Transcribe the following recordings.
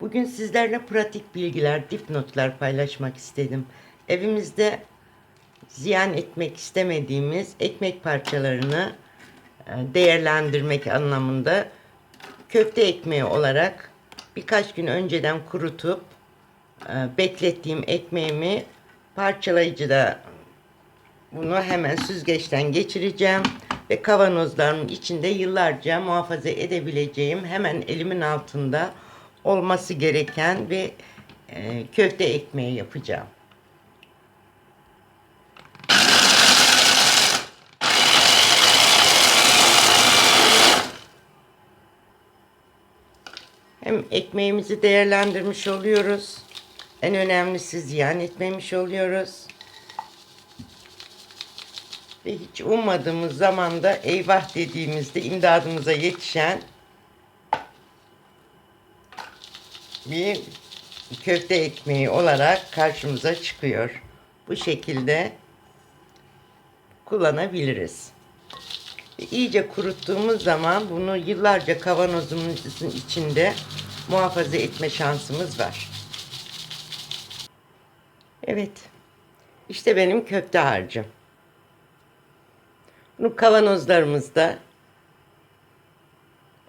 Bugün sizlerle pratik bilgiler, dipnotlar paylaşmak istedim. Evimizde ziyan etmek istemediğimiz ekmek parçalarını e, değerlendirmek anlamında köfte ekmeği olarak birkaç gün önceden kurutup e, beklettiğim ekmeğimi parçalayıcıda bunu hemen süzgeçten geçireceğim ve kavanozlarımın içinde yıllarca muhafaza edebileceğim hemen elimin altında olması gereken bir e, köfte ekmeği yapacağım. Hem ekmeğimizi değerlendirmiş oluyoruz. En önemlisi ziyan etmemiş oluyoruz. Ve hiç ummadığımız zamanda eyvah dediğimizde imdadımıza yetişen bir köfte ekmeği olarak karşımıza çıkıyor. Bu şekilde kullanabiliriz. İyice kuruttuğumuz zaman bunu yıllarca kavanozumuzun içinde muhafaza etme şansımız var. Evet. İşte benim köfte harcım. Bunu kavanozlarımızda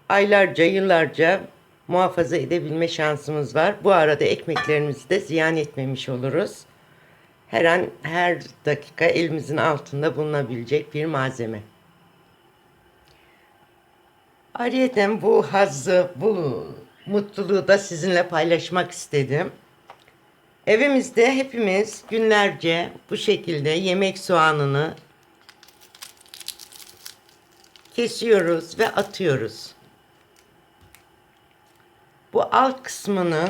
aylarca, yıllarca muhafaza edebilme şansımız var. Bu arada ekmeklerimizi de ziyan etmemiş oluruz. Her an, her dakika elimizin altında bulunabilecek bir malzeme. Ayrıca bu hazzı, bu mutluluğu da sizinle paylaşmak istedim. Evimizde hepimiz günlerce bu şekilde yemek soğanını kesiyoruz ve atıyoruz. Bu alt kısmının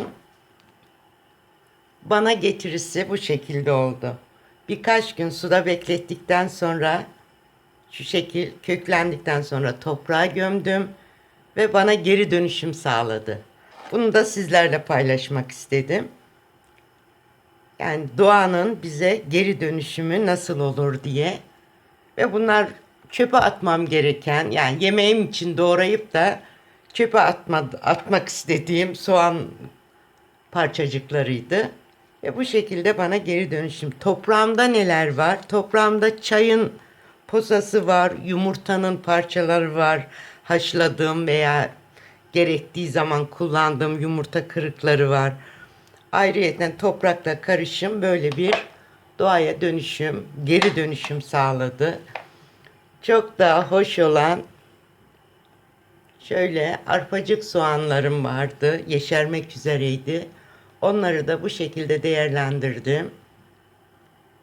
bana getirisi bu şekilde oldu. Birkaç gün suda beklettikten sonra şu şekil köklendikten sonra toprağa gömdüm ve bana geri dönüşüm sağladı. Bunu da sizlerle paylaşmak istedim. Yani doğanın bize geri dönüşümü nasıl olur diye ve bunlar çöpe atmam gereken yani yemeğim için doğrayıp da çöpe atma, atmak istediğim soğan parçacıklarıydı. Ve bu şekilde bana geri dönüşüm. Toprağımda neler var? Toprağımda çayın posası var, yumurtanın parçaları var, haşladığım veya gerektiği zaman kullandığım yumurta kırıkları var. Ayrıyeten toprakla karışım böyle bir doğaya dönüşüm, geri dönüşüm sağladı. Çok daha hoş olan şöyle arpacık soğanlarım vardı. Yeşermek üzereydi. Onları da bu şekilde değerlendirdim.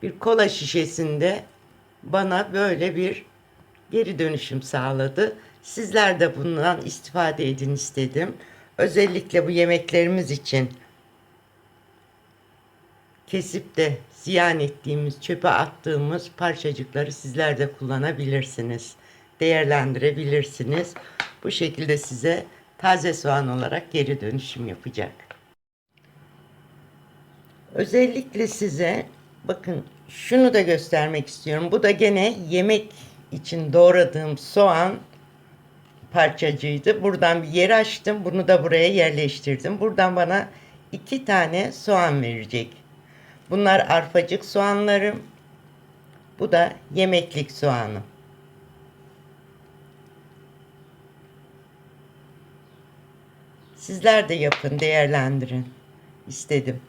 Bir kola şişesinde bana böyle bir geri dönüşüm sağladı. Sizler de bundan istifade edin istedim. Özellikle bu yemeklerimiz için kesip de ziyan ettiğimiz, çöpe attığımız parçacıkları sizler de kullanabilirsiniz. Değerlendirebilirsiniz. Bu şekilde size taze soğan olarak geri dönüşüm yapacak. Özellikle size bakın şunu da göstermek istiyorum. Bu da gene yemek için doğradığım soğan parçacığıydı. Buradan bir yer açtım. Bunu da buraya yerleştirdim. Buradan bana iki tane soğan verecek. Bunlar arpacık soğanlarım. Bu da yemeklik soğanım. Sizler de yapın, değerlendirin istedim.